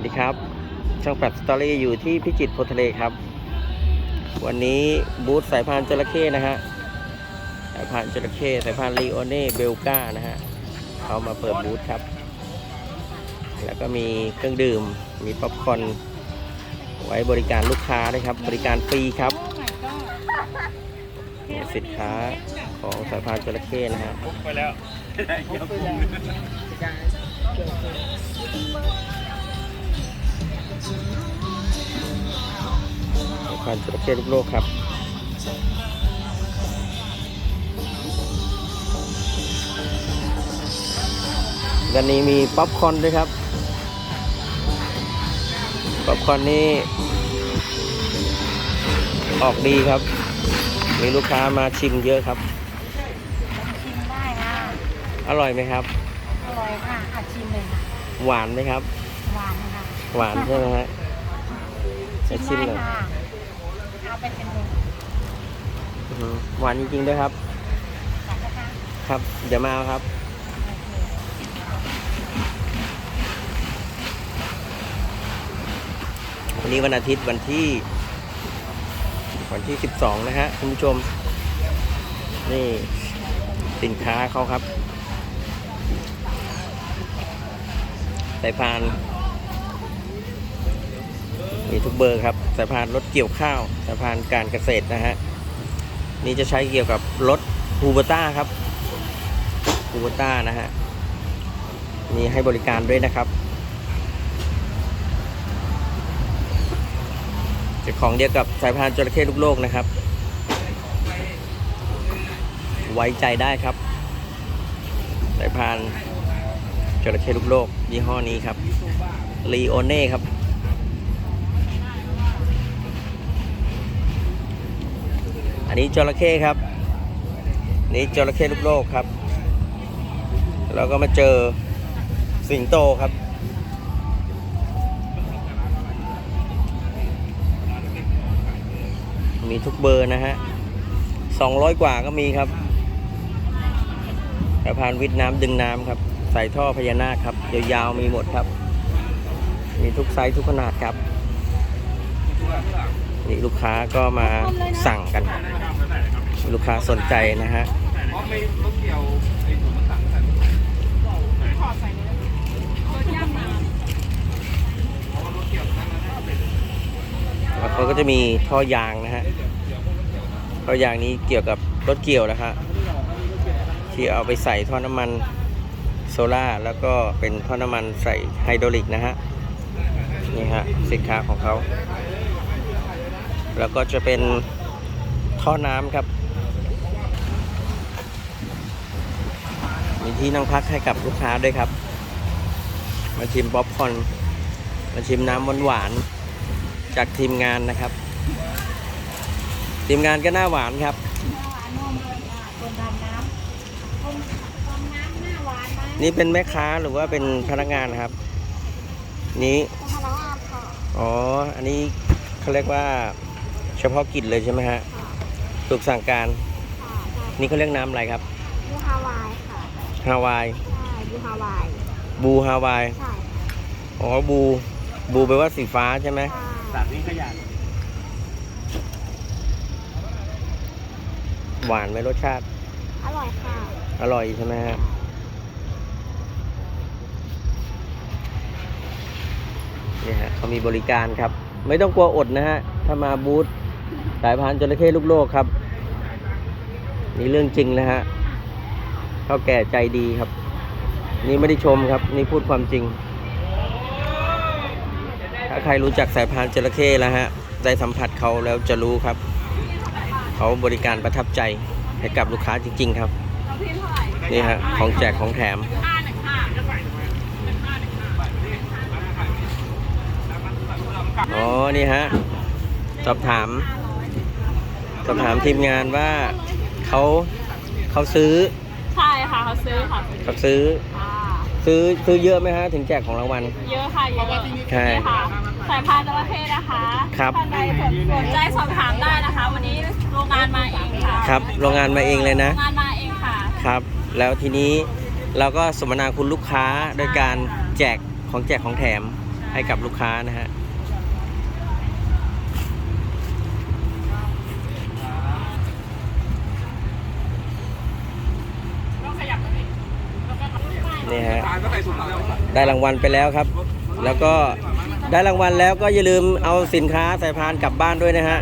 วัสดีครับ ช่องแปดสตอรี่อยู่ที่พิจิตรโพธิ์ทะเลครับ วันนี้บูธสายพานจระเข้นะฮะ สายพานจระเข้สายพานลีโอเน่เบลกานะฮะเขามาเปิดบูธครับ แล้วก็มีเครื่องดื่ม มีป๊อปคอร์นไว้บริการลูกค้าด้วยครับ บริการฟรีครับนี่สินค้าของสายพานจระเข้นะฮะไปแล้ว พานจระเข้ลูกโลกครับด้านนี้มีป๊อปคอร์นด้วยครับ ป๊อปคอร์นนี่ออกดีครับ มีลูกค้ามาชิมเยอะครับ ชิมได้ค่ะ อร่อยไหมครับ อร่อยค่ะอาชิมเลยค่ะ หวานไหมครับ หวานนะคะหวานใช่ไหมฮะจะชิชิมมหน่ได้อยค่ะเอา ไปเป็นหนึ่งอื้อหือหวานจริงๆด้วยครับจัดนะคะครับ เดี๋ยวมาเอาครับ วันนี้วันอาทิตย์วันที่ วันที่ 12 นะฮะคุณผู้ชม นี่สินค้าเขาครับสายพาน มีทุกเบอร์ครับสายพานรถเกี่ยวข้าวสายพานการเกษตรนะฮะนี่จะใช้เกี่ยวกับรถฮูเบต้าครับฮูเบต้านะฮะนี่ให้บริการด้วยนะครับจะของเดียวกับสายพานจระเข้ลูกโลกนะครับ ไว้ใจได้ครับ สายพานจระเข้ลูกโลกยี่ห้อนี้ครับลีโอเน่ครับ อันนี้จระเข้ครับ นี่จระเข้ลูกโลกครับแล้วก็มาเจอสิงโตครับมีทุกเบอร์นะฮะสองร้อยกว่าก็มีครับสายพานวิทน้ำดึงน้ำครับ ใส่ท่อพญานาคครับ ยาวๆมีหมดครับ มีทุกไซส์ทุกขนาดครับ นี่ลูกค้าก็มาสั่ง ลูกค้าสนใจนะฮะเพราะไม่รถเกี่ยวไอ้ถุงมันสั่งใส่ถอดใส่เลยรถย่างน้ำเพราะว่ารถเกี่ยวตั้งแล้วเขาก็จะมีท่อยางนะฮะท่อยางนี้เกี่ยวกับรถเกี่ยวนะฮะที่เอาไปใส่ท่อน้ำมันโซล่าแล้วก็เป็นท่อน้ำมันใส่ไฮดรอลิกนะฮะนี่ฮะสินค้าของเขา แล้วก็จะเป็นท่อน้ำครับ มีที่นั่งพักให้กับลูกค้าด้วยครับ มาชิมป๊อปคอร์นมาชิมน้ำหวานๆจากทีมงานนะครับ ทีมงานก็หน้าหวานครับหน้าหวานนมเลยค่ะคนทำน้ำคนทำน้ำหน้าหวานไหมนี่เป็นแม่ค้าหรือว่าเป็นพนักงานครับ นี้พนักงานค่ะอ๋อ อันนี้เขาเรียกว่าเฉพาะกิจเลยใช่ไหมฮะถูกสั่งการค่ะใช่นี่เขาเรียกน้ำอะไรครับยูฮาวายค่ะ ฮาวาย ใช่ยูฮาวายบูฮาวาย ใช่อ๋อ บู บูแปลว่าสีฟ้าใช่ไหมค่ะแบบนี้ขยะหวานไหมรสชาติ อร่อยค่ะอร่อยใช่ไหมฮะนี่ฮะเขามีบริการครับ ไม่ต้องกลัวอดนะฮะ ถ้ามาบูธสายพานจระเข้ลูกโลกครับ นี่เรื่องจริงนะฮะ เขาแก่ใจดีครับ นี่ไม่ได้ชมครับ นี่พูดความจริง ถ้าใครรู้จักสายพานจระเข้แล้วฮะ ได้สัมผัสเขาแล้วจะรู้ครับ เขาบริการประทับใจให้กับลูกค้าจริง ๆ ครับ นี่ฮะของแจกของแถมอ๋อ นี่ฮะ สอบถาม สอบถามทีมงานว่าเขาเขาซื้อ ซื้อค่ะเขาซื้อ อ่าซื้อซื้อเยอะไหมฮะถึงแจกของรางวัล เยอะค่ะเยอะใช่นี่ค่ะสายพานจระเข้นะคะครับ ท่านใดสนใจสอบถามได้นะคะ วันนี้โรงงานมาเองค่ะครับโรงงานมาเองเลยนะ โรงงานมาเองค่ะ ครับ แล้วทีนี้เราก็สมนาคุณลูกค้าโดยการแจกของแจกของแถมใช่ให้กับลูกค้านะฮะ นี่ฮะ ตายก็ใส่ถุงแล้ว ได้รางวัลไปแล้วครับ แล้วก็ได้รางวัลแล้วก็อย่าลืมเอาสินค้าสายพานกลับบ้านด้วยนะฮะ